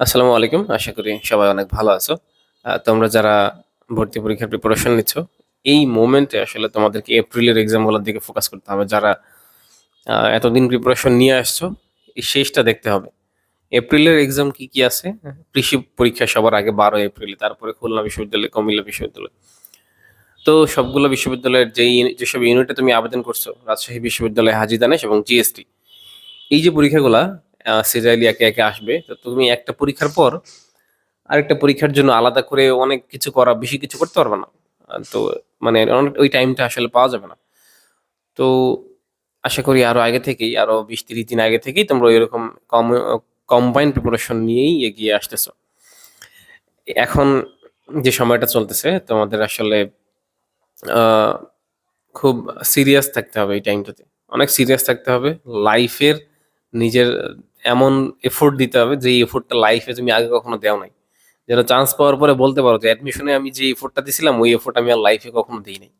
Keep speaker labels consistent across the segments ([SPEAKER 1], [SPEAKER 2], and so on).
[SPEAKER 1] আসসালামু আলাইকুম। আশা করি সবাই অনেক ভালো আছো। তোমরা যারা ভর্তি পরীক্ষার প্রিপারেশন নিচ্ছ, এই মোমেন্টে আসলে তোমাদেরকে এপ্রিলের এক্সামগুলোর দিকে ফোকাস করতে হবে। যারা এতদিন প্রিপারেশন নিয়ে আসছো, এই শেষটা দেখতে হবে। এপ্রিলের এক্সাম কি, কি আছে? কৃষি পরীক্ষা সবার আগে ১২ এপ্রিলে, তারপরে খুলনা বিশ্ববিদ্যালয়, কুমিল্লা বিশ্ববিদ্যালয়। তো সবগুলো বিশ্ববিদ্যালয়ের যেই যেসব ইউনিটে তুমি আবেদন করছ, রাজশাহী বিশ্ববিদ্যালয়, হাজী দানেশ এবং জিএসটি। এই যে পরীক্ষাগুলা সিরিয়ালি একে, একে আসবে। তো তুমি একটা পরীক্ষার পর আরেকটা পরীক্ষার জন্য আলাদা করে অনেক কিছু করা, বেশি কিছু করতে পারবে না। তো মানে ওই টাইমটা আসলে পাওয়া যাবে না। তো আশা করি আরও আগে থেকেই, আরও ২০-৩০ দিন আগে থেকেই তোমরা এরকম কম কম্বাইন্ড প্রিপারেশন নিয়েই এগিয়ে আসতেছো। এখন যে সময়টা চলতেছে তোমাদের আসলে খুব সিরিয়াস থাকতে হবে এই টাইমটাতে। অনেক সিরিয়াস থাকতে হবে। লাইফের নিজের এমন এফোর্ট দিতে হবে যে এফোর্টটা লাইফে তুমি আগে কখনো দেও নাই। যেন চান্স পাওয়ার পরে বলতে পারো যে অ্যাডমিশনে আমি যে এফোর্টটা দিছিলাম ওই এফোর্ট আমি আর লাইফে কখনো দেই নাই।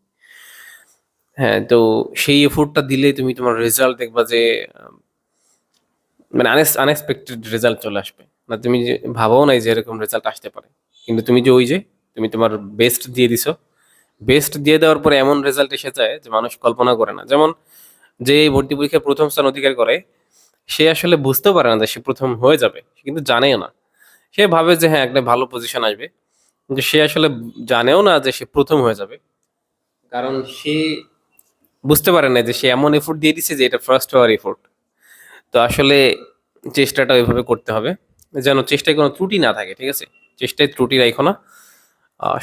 [SPEAKER 1] হ্যাঁ, তো সেই এফোর্টটা দিলেই তুমি তোমার রেজাল্ট দেখবা যে মানে আনএক্সপেক্টেড রেজাল্ট চলে আসবে। না তুমি ভাবাও নাই যে এরকম রেজাল্ট আসতে পারে। কিন্তু তুমি যে ওই যে তুমি তোমার বেস্ট দিয়ে দিছো। বেস্ট দিয়ে দেওয়ার পরে এমন রেজাল্ট এসে যায় যে মানুষ কল্পনা করে না। যেমন যে ভর্তি পরীক্ষায় প্রথম স্থান অধিকার করে, সে আসলে বুঝতেও পারে না যে সে প্রথম হয়ে যাবে। সে কিন্তু জানেও না। সে ভাবে যে হ্যাঁ, একটা ভালো পজিশন আসবে। কিন্তু সে আসলে জানেও না যে সে প্রথম হয়ে যাবে। কারণ সে বুঝতে পারে না যে সে এমন এফোর্ট দিয়ে দিছে যে এটা ফার্স্ট হওয়ার এফোর্ট। তো আসলে চেষ্টাটা ওইভাবে করতে হবে। যেন চেষ্টায় কোনো ত্রুটি না থাকে, ঠিক আছে? চেষ্টায় ত্রুটি রাইখো না।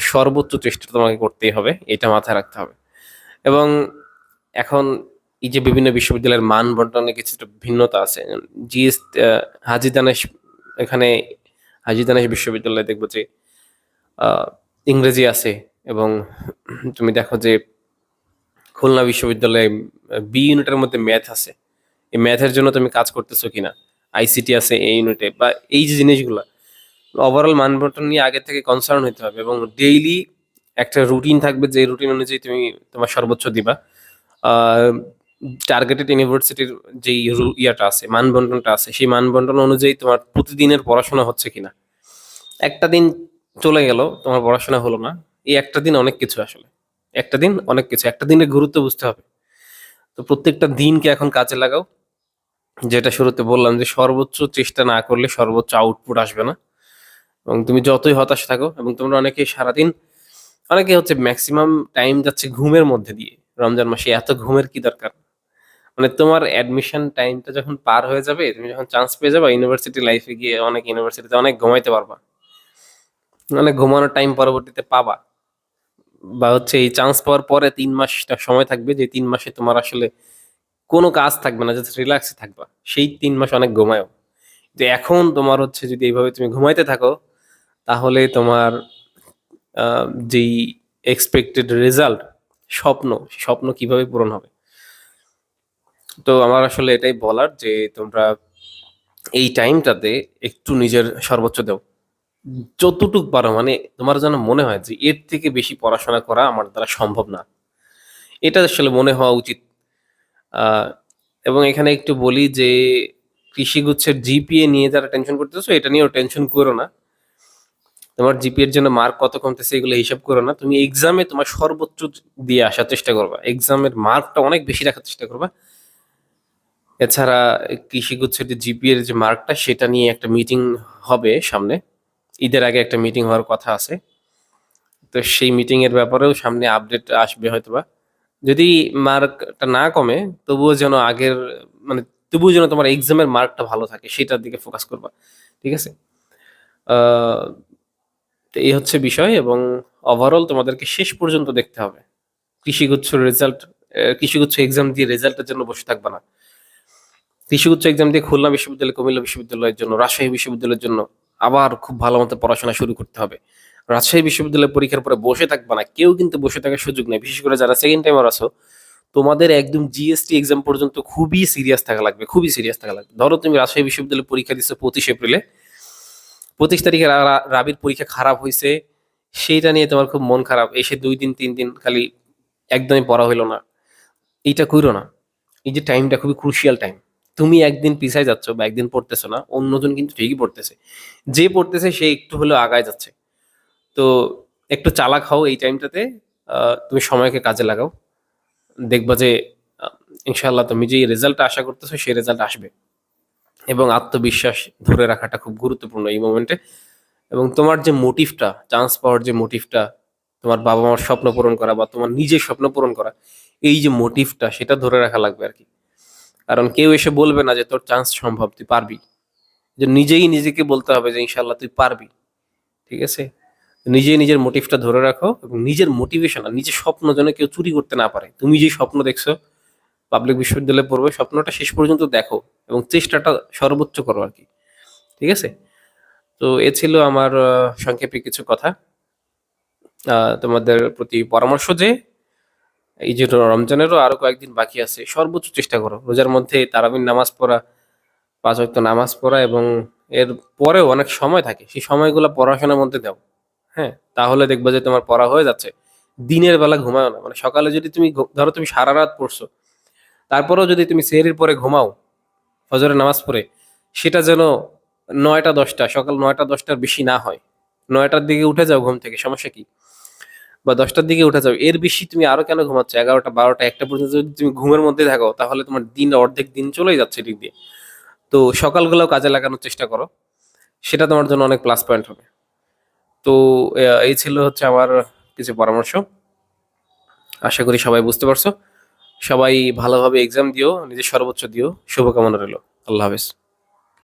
[SPEAKER 1] সর্বোচ্চ চেষ্টা তোমাকে করতেই হবে। এটা মাথায় রাখতে হবে। এবং এখন এই যে বিভিন্ন বিশ্ববিদ্যালয়ের মান বন্টনে কিছুটা ভিন্নতা আছে। জিএস হাজী দানেশ, এখানে হাজী দানেশ বিশ্ববিদ্যালয়ে দেখব যে ইংরেজি আছে এবং তুমি দেখো যে খুলনা বিশ্ববিদ্যালয়ে বি ইউনিটের মধ্যে ম্যাথ আছে। এই ম্যাথের জন্য তুমি কাজ করতেছো কিনা? আইসিটি আছে এই ইউনিটে বা এই যে জিনিসগুলা ওভারঅল মান বন্টন নিয়ে আগে থেকে কনসার্ন হইতে হবে এবং ডেইলি একটা রুটিন থাকবে যে রুটিন অনুযায়ী তুমি তোমার সর্বোচ্চ দিবা। টার্গেটেড ইউনিভার্সিটির রু ইয়াটা আছে, মানবন্টনটা আছে, সেই মানবন্টন অনুযায়ী তোমার প্রতিদিনের পড়াশোনা হচ্ছে কিনা? একটা দিন চলে গেল, তোমার পড়াশোনা হলো না। এই একটা দিন অনেক কিছু আসলে। একটা দিন অনেক কিছু। একটা দিনের গুরুত্ব বুঝতে হবে। তো প্রত্যেকটা দিনকে এখন কাজে লাগাও। যেটা শুরুতে বললাম যে সর্বোচ্চ চেষ্টা না করলে সর্বোচ্চ আউটপুট আসবে না। এবং তুমি যতই হতাশ থাকো এবং তোমরা অনেকেই সারাদিন অনেকে হচ্ছে ম্যাক্সিমাম টাইম যাচ্ছে ঘুমের মধ্যে দিয়ে। রমজান মাসে এত ঘুমের কি দরকার? মানে তোমার অ্যাডমিশন টাইমটা যখন পার হয়ে যাবে, তুমি যখন চান্স পেয়ে যাবে ইউনিভার্সিটি লাইফে গিয়ে অনেক ইউনিভার্সিটিতে অনেক ঘুমাইতে পারবা। মানে ঘুমানোর টাইম পরবর্তীতে পাবা। বা হচ্ছে এই চান্স পাওয়ার পরে তিন মাসটা সময় থাকবে যে তিন মাসে তোমার আসলে কোনো কাজ থাকবে না, জাস্ট রিল্যাক্সে থাকবা। সেই তিন মাস অনেক ঘুমায়ও। তো এখন তোমার হচ্ছে যদি এইভাবে তুমি ঘুমাইতে থাকো, তাহলে তোমার যেই এক্সপেক্টেড রেজাল্ট, স্বপ্ন, স্বপ্ন কীভাবে পূরণ হবে? তো আমার আসলে এটাই বলার যে তোমরা এই টাইমটাতে একটু নিজের সর্বোচ্চ দাও। যতটুক পারো মানে তোমার যেন মনে হয় যে এর থেকে বেশি পড়াশোনা করা আমার দ্বারা সম্ভব না। এটা আসলে মনে হওয়া উচিত। এবং এখানে একটু বলি যে কৃষিগুচ্ছের জিপিএ নিয়ে যারা টেনশন করতেছো, এটা নিয়েও টেনশন করো না। তোমার জিপিএর জন্য মার্ক কত কমতেছে এগুলো হিসাব করো না। তুমি এক্সামে তোমার সর্বোচ্চ দিয়ে আসার চেষ্টা করবা। এক্সামের মার্কটা অনেক বেশি রাখার চেষ্টা করবা। এছাড়া কৃষিগুচ্ছের যে জিপিএর যে মার্কটা, সেটা নিয়ে একটা মিটিং হবে সামনে। ঈদের আগে একটা মিটিং হওয়ার কথা আছে। তো সেই মিটিং এর ব্যাপারেও সামনে আপডেট আসবে হয়তোবা। যদি মার্কটা না কমে, তবুও যেন আগের মানে তবুও যেন তোমার এক্সামের মার্কটা ভালো থাকে, সেটার দিকে ফোকাস করবা। ঠিক আছে? এই হচ্ছে বিষয় এবং ওভারঅল তোমাদেরকে শেষ পর্যন্ত দেখতে হবে। কৃষিগুচ্ছ রেজাল্ট কৃষিগুচ্ছ এক্সাম দিয়ে রেজাল্টের জন্য বসে থাকবা না। কৃষিগুচ্ছ এক্সাম দিয়ে খুলনা বিশ্ববিদ্যালয়, কুমিল্লা বিশ্ববিদ্যালয়ের জন্য, রাজশাহী বিশ্ববিদ্যালয়ের জন্য আবার খুব ভালো মতো পড়াশোনা শুরু করতে হবে। রাজশাহী বিশ্ববিদ্যালয়ের পরীক্ষার পরে বসে থাকবে না। কেউ কিন্তু বসে থাকার সুযোগ নাই। বিশেষ করে যারা সেকেন্ড টাইমার আছো, তোমাদের একদম জিএসটি এক্সাম পর্যন্ত খুবই সিরিয়াস থাকা লাগবে, খুবই সিরিয়াস থাকা লাগবে। ধরো তুমি রাজশাহী বিশ্ববিদ্যালয়ে পরীক্ষা দিছো ২৫ এপ্রিলে। ২৫ তারিখে রাবির পরীক্ষা খারাপ হয়েছে সেইটা নিয়ে তোমার খুব মন খারাপ। এসে দুই দিন তিন দিন খালি একদমই পড়া হইল না। এইটা কইরো না। এই যে টাইমটা খুবই ক্রুশিয়াল টাইম। তুমি একদিন পিছায় যাচ্ছ বা একদিন পড়তেছো না অন্যজন কিন্তু ঠিকই পড়তেছে। যে পড়তেছে সে একটু হলেও আগায় যাচ্ছে। তো একটু চালাক হও এই টাইমটাতে তুমি সময়কে কাজে লাগাও। দেখবা যে আহ, ইনশাআল্লাহ তুমি যে রেজাল্টটা আশা করতেছো সেই রেজাল্ট আসবে। এবং আত্মবিশ্বাস ধরে রাখাটা খুব গুরুত্বপূর্ণ এই মোমেন্টে এবং তোমার যে মোটিভটা চান্স পাওয়ার যে মোটিভটা তোমার বাবা মার স্বপ্ন পূরণ করা বা তোমার নিজের স্বপ্ন পূরণ করা এই যে মোটিভটা সেটা ধরে রাখা লাগবে আর কি। কারণ কেউ এসে বলবে না যে তোর চান্স সম্ভব, তুই পারবি। যে নিজেই নিজেকে বলতে হবে যে ইনশাল্লাহ তুই পারবি। ঠিক আছে? নিজেই নিজের মোটিভটা ধরে রাখো এবং নিজের মোটিভেশন আর নিজের স্বপ্ন যেন কেউ চুরি করতে না পারে। তুমি যে স্বপ্ন দেখছ পাবলিক বিশ্ববিদ্যালয়ে পড়বে, স্বপ্নটা শেষ পর্যন্ত দেখো এবং চেষ্টাটা সর্বোচ্চ করো আর কি। ঠিক আছে? তো এ ছিল আমার সংক্ষেপে কিছু কথা। তোমাদের প্রতি পরামর্শ যে এই যে রমজানেরও আরও কয়েকদিন বাকি আছে, সর্বোচ্চ চেষ্টা করো। রোজার মধ্যে তারাবিন নামাজ পড়া, পাঁচ ওয়াক্ত নামাজ পড়া এবং এর পরেও অনেক সময় থাকে, সেই সময়গুলো পড়াশোনার মধ্যে দাও। হ্যাঁ তাহলে দেখবে যে তোমার পড়া হয়ে যাচ্ছে। দিনের বেলা ঘুমাও না মানে সকালে যদি তুমি ধরো তুমি সারা রাত পড়ছো, তারপরেও যদি তুমি সেহরির পরে ঘুমাও, ফজরের নামাজ পড়ে, সেটা যেন নয়টা দশটা, সকাল নয়টা দশটার বেশি না হয়। নয়টার দিকে উঠে যাও ঘুম থেকে, সমস্যা কি? বা দশটার দিকে উঠে যাও এর বেশি তুমি আরও কেন ঘুমাচ্ছ? এগারোটা, বারোটা, একটা পর্যন্ত যদি তুমি ঘুমের মধ্যে থাকো, তাহলে তোমার দিন অর্ধেক দিন চলেই যাচ্ছে এদিক দিয়ে। তো সকালগুলোও কাজে লাগানোর চেষ্টা করো। সেটা তোমার জন্য অনেক প্লাস পয়েন্ট হবে। তো এই ছিল হচ্ছে আমার কিছু পরামর্শ। আশা করি সবাই বুঝতে পারছ। সবাই ভালোভাবে এক্সাম দিও, নিজের সর্বোচ্চ দিও। শুভকামনা রইল। আল্লাহ হাফেজ।